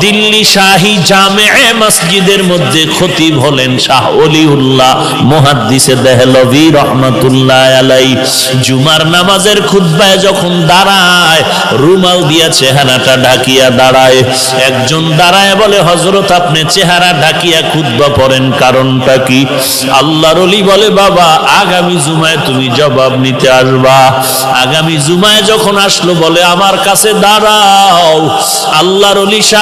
দিল্লি শাহী জামে মসজিদের মধ্যে খতিব হলেন শাহ অলিউল্লাহ মুহাদ্দিসে দেহলভি আলাই জুমার নামাজের খুতবায় যখন দাঁড়ায়, রুমাল দিয়া চেহারাটা ঢাকিয়া দাঁড়ায়। একজন দাঁড়ায় বলে হজরত আপনি চেহারা ঢাকিয়া খুতবা পড়েন কারণটা কি? আল্লাহর অলি বলে, বাবা, আগামী জুমায় তুমি জবাব নিতে আসবা। আগামী জুমায় যখন আসলো বলে, আমার কাছে দাঁড়াও। আল্লাহর অলি শাহ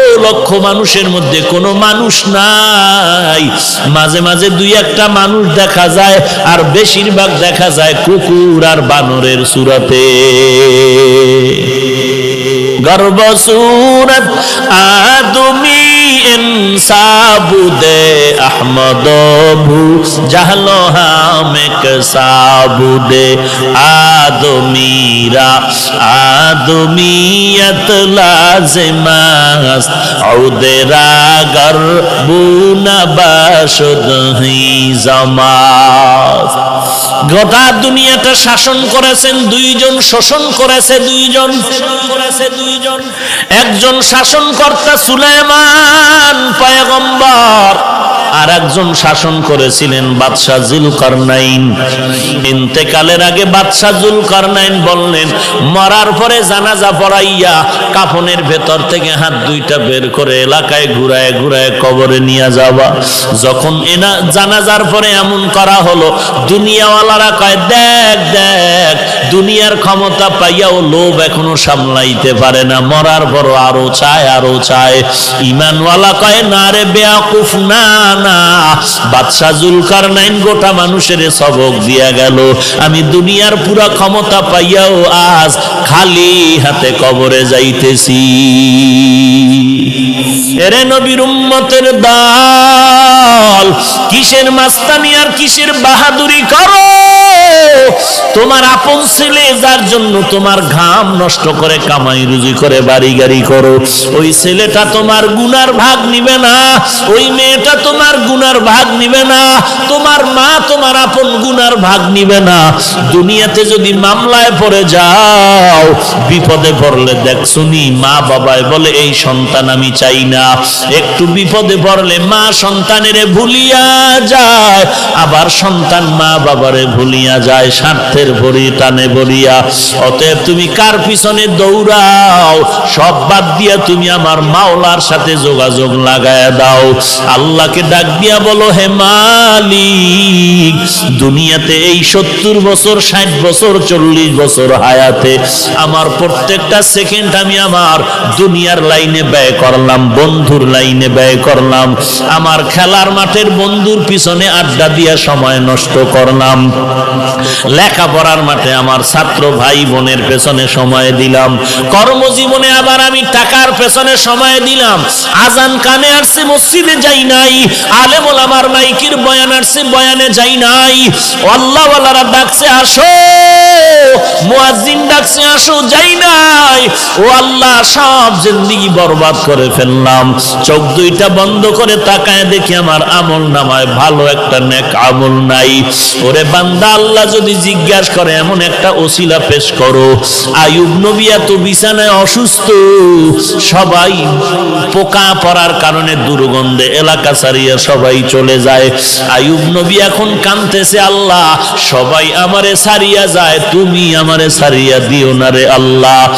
লক্ষ মানুষের মধ্যে কোনো মানুষ নাই। মাঝে মাঝে দুই একটা মানুষ দেখা যায়, আর বেশিরভাগ দেখা যায় কুকুর আর বানরের সুরাতে। গর্ব সুরত আদমি ইনসাবুদে আহমদ ভু জাহলো হামেক সাবুদে আদমিরা আদমিয়ত লাজিমাস ঔদেরা গর্বুনা বাসুদ হি জামাস গোটা দুনিয়াটা শাসন করেছেন দুইজন শোষণ করেছে দুইজন। করেছে দুইজন একজন শাসনকর্তা সুলেমান পয়গম্বর। আর একজন শাসন করেছিলেন বাদশাহ জুল কারনাইন ইন্তেকালের আগে বাদশাহ জুল কারনাইন বললেন, মরার পরে জানাজা পড়াইয়া কাফনের ভেতর থেকে হাত দুইটা বের করে এলাকায় ঘুরায় ঘুরায় কবরে নিয়ে যাওয়া। যখন এনা জানাজার পরে এমন করা হলো, দুনিয়াওয়ালারা কয়, দেখ দেখ দুনিয়ার ক্ষমতা পাইয়াও লোভ এখনও সামলাইতে পারে না। মরার পর আরও চায় আরও চায়। ইমানওয়ালা কয়, না রে বেয়াকুফ, না না। বাদশাহ জুলকার নাইন গোটা মানুষের সবক দিয়া গেল। আমি দুনিয়ার পুরা ক্ষমতা পাইয়াও আজ খালি হাতে কবরে যাইতেছি। এরে নবীর উম্মতের দল, কিসের মাস্তানি আর কিসের বাহাদুরি করো? তোমার আপন ছেলে, যার জন্য তোমার ঘাম নষ্ট করে, কামাই রুজি করে, বাড়ি গাড়ি করো, ওই ছেলেটা তোমার গুনার ভাগ নিবে না, ওই মেয়েটা তোমার গুনার ভাগ নিবে না, তোমার মা তোমার আপন গুনার ভাগ নিবে না। দুনিয়াতে যদি মামলায় পড়ে যাও, বিপদে পড়লে দেখ, শুনি, মা বাবায় বলে, এই সন্তান আমি চাই না। একটু বিপদে পড়লে মা সন্তানের ভুলিয়া যায়, আবার সন্তান মা বাবারে ভুলিয়া যায়, স্বার্থের ভরি টানে বলিয়া, অতএব তুমি কার পিছনে দৌড়াও? সব বাদ দিয়া তুমি আমার মাওলার সাথে যোগাযোগ লাগায় দাও। আল্লাহকে ডাক দিয়া বলো, হে মালিক, দুনিয়াতে এই সত্তর বছর, ষাট বছর, চল্লিশ বছর হায়াতে আমার প্রত্যেকটা সেকেন্ড আমি আমার দুনিয়ার লাইনে ব্যয় করলাম, বন্ধুর লাইনে ব্যয় করলাম। আমার খেলার মাঠের বন্ধুর পিছনে আড্ডা দিয়া সময় নষ্ট করলাম। লেখাপড়ার মাঠে আমার ছাত্র ভাই বোনের পেছনে সময় দিলাম। কর্মজীবনে আবার আমি টাকার পেছনে সময় দিলাম। আজান কানে আসছে, মসজিদে যাই নাই। আলেমল আমার মাইকির বয়ান আসছে, বয়ানে যাই নাই। আল্লাহওয়ালারা ডাকছে, আসো! মুয়াজ্জিন ডাকছে, আসো, যাই নাই। ও আল্লাহ, সব জিন্দিগি বরবাদ করে ফেললাম। চোখ দুইটা বন্ধ করে তাকায় দেখি আমার আমল নামায় ভালো একটা নেক আমল নাই। ওরে বান্দা, আল্লাহ যদি জিজ্ঞাসা করে, এমন একটা ওসিলা পেশ করো। আয়ুব নবী এত বিছানায় অসুস্থ। সবাই পোকা পড়ার কারণে দুর্গন্ধে এলাকা ছাড়িয়ে সবাই চলে যায়। আয়ুব নবী এখন কানতেছে আল্লাহ, সবাই আমারে সারিয়া যায়, তুমি আমারে সারিয়া দিও না রে আল্লাহ।